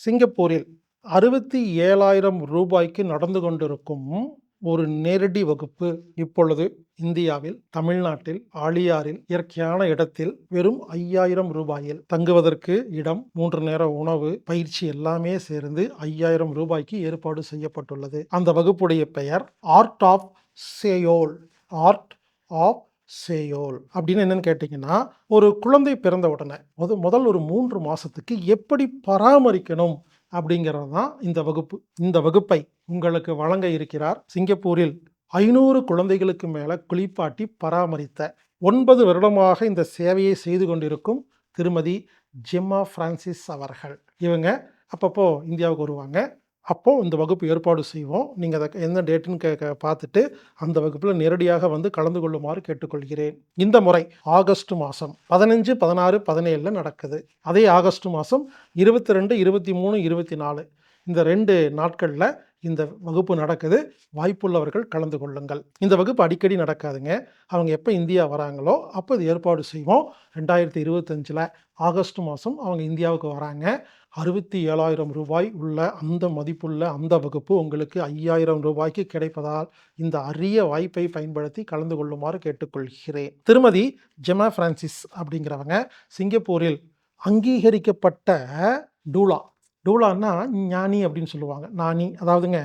சிங்கப்பூரில் அறுபத்தி ஏழாயிரம் ரூபாய்க்கு நடந்து கொண்டிருக்கும் ஒரு நேரடி வகுப்பு இப்பொழுது இந்தியாவில் தமிழ்நாட்டில் ஆழியாரில் இயற்கையான இடத்தில் வெறும் ஐயாயிரம் ரூபாயில் தங்குவதற்கு இடம் மூன்று நேர உணவு பயிற்சி எல்லாமே சேர்ந்து ஐயாயிரம் ரூபாய்க்கு ஏற்பாடு செய்யப்பட்டுள்ளது. அந்த வகுப்புடைய பெயர் art of Seoul art of Seoul அப்படின்னு என்னன்னு கேட்டிங்கன்னா ஒரு குழந்தை பிறந்த உடனே முத முதல் ஒரு மூன்று மாதத்துக்கு எப்படி பராமரிக்கணும் அப்படிங்கிறது தான் இந்த வகுப்பு. இந்த வகுப்பை உங்களுக்கு வழங்க இருக்கிறார் சிங்கப்பூரில் ஐநூறு குழந்தைகளுக்கு மேலே குளிப்பாட்டி பராமரித்த ஒன்பது வருடமாக இந்த சேவையை செய்து கொண்டிருக்கும் திருமதி ஜெம்மா பிரான்சிஸ் அவர்கள். இவங்க அப்பப்போ இந்தியாவுக்கு வருவாங்க. அப்போது இந்த வகுப்பு ஏற்பாடு செய்வோம். நீங்கள் அதை எந்த டேட்டுன்னு கே- பார்த்துட்டு அந்த வகுப்பில் நேரடியாக வந்து கலந்து கொள்ளுமாறு கேட்டுக்கொள்கிறேன். இந்த முறை ஆகஸ்ட் மாதம் பதினஞ்சு பதினாறு பதினேழில் நடக்குது. அதே ஆகஸ்ட் மாதம் இருபத்தி ரெண்டு இருபத்தி மூணு இருபத்தி நாலு. இந்த ரெண்டு நாட்களில் இந்த வகுப்பு நடக்குது வாய்ப்புள்ளவர்கள் கலந்து கொள்ளுங்கள். இந்த வகுப்பு அடிக்கடி நடக்காதுங்க. அவங்க எப்போ இந்தியா வராங்களோ அப்போ இது ஏற்பாடு செய்வோம். ரெண்டாயிரத்தி இருபத்தஞ்சில் ஆகஸ்ட் மாதம் அவங்க இந்தியாவுக்கு வராங்க. அறுபத்தி ஏழாயிரம் ரூபாய் உள்ள அந்த மதிப்புள்ள அந்த வகுப்பு உங்களுக்கு ஐயாயிரம் ரூபாய்க்கு கிடைப்பதால் இந்த அரிய வாய்ப்பை பயன்படுத்தி கலந்து கொள்ளுமாறு கேட்டுக்கொள்கிறேன். திருமதி ஜெமா பிரான்சிஸ் அப்படிங்கிறவங்க சிங்கப்பூரில் அங்கீகரிக்கப்பட்ட டூலா. டூலான்னா ஞானி அப்படின்னு சொல்லுவாங்க. நானி அதாவதுங்க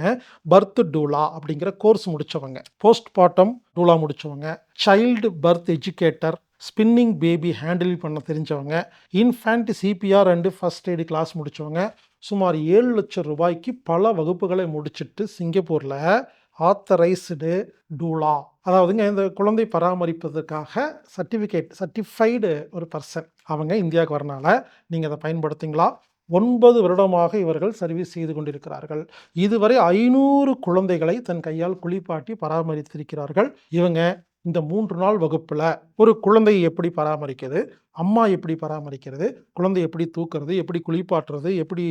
பர்த் டூலா அப்படிங்கிற கோர்ஸ் முடித்தவங்க போஸ்ட் பார்ட்டம் டூலா முடித்தவங்க child birth educator spinning baby handle பண்ண தெரிஞ்சவங்க. Infant CPR and first aid class முடித்தவங்க சுமார் ஏழு லட்சம் ரூபாய்க்கு பல வகுப்புகளை முடிச்சிட்டு சிங்கப்பூரில் ஆத்தரைஸ்டு டூலா. அதாவதுங்க இந்த குழந்தை பராமரிப்பதற்காக சர்டிஃபிகேட் சர்டிஃபைடு ஒரு பர்சன் அவங்க இந்தியாவுக்கு வரனால நீங்கள் அதை பயன்படுத்துங்களா? ஒன்பது வருடமாக இவர்கள் சர்வீஸ் செய்து கொண்டிருக்கிறார்கள். இதுவரை ஐநூறு குழந்தைகளை தன் கையால் குளிப்பாட்டி பராமரித்திருக்கிறார்கள். இவங்க இந்த மூன்று நாள் வகுப்பில் ஒரு குழந்தையை எப்படி பராமரிக்கிறது? அம்மா எப்படி பராமரிக்கிறது குழந்தை எப்படி தூக்குறது எப்படி குளிப்பாட்டுறது எப்படி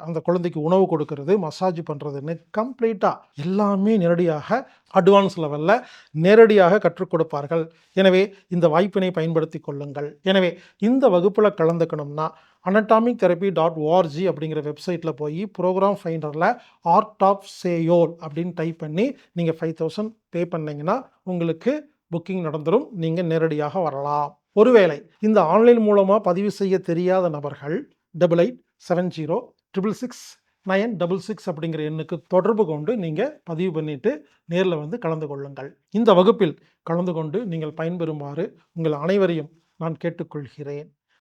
அந்த குழந்தைக்கு உணவு கொடுக்கறது மசாஜ் பண்ணுறதுன்னு கம்ப்ளீட்டாக எல்லாமே நேரடியாக அட்வான்ஸ் லெவலில் நேரடியாக கற்றுக் கொடுப்பார்கள். எனவே இந்த வாய்ப்பினை பயன்படுத்தி கொள்ளுங்கள். எனவே இந்த வகுப்பில் கலந்துக்கணும்னா அனட்டாமிக் தெரப்பி டாட் ஓஆர்ஜி அப்படிங்கிற வெப்சைட்டில் போய் ப்ரோக்ராம் ஃபைண்டரில் ஆர்ட் ஆஃப் சேயோல் அப்படின்னு டைப் பண்ணி நீங்கள் ஃபைவ் தௌசண்ட் பே பண்ணிங்கன்னா உங்களுக்கு புக்கிங் நடந்துடும் நீங்கள் நேரடியாக வரலாம். ஒருவேளை இந்த ஆன்லைன் மூலமாக பதிவு செய்ய தெரியாத நபர்கள் double eight seven zero triple six nine double six அப்படிங்கிற எண்ணுக்கு தொடர்பு கொண்டு நீங்கள் பதிவு பண்ணிட்டு நேரில் வந்து கலந்து கொள்ளுங்கள். இந்த வகுப்பில் கலந்து கொண்டு நீங்கள் பயன்பெறுமாறு உங்கள் அனைவரையும் நான் கேட்டுக்கொள்கிறேன்.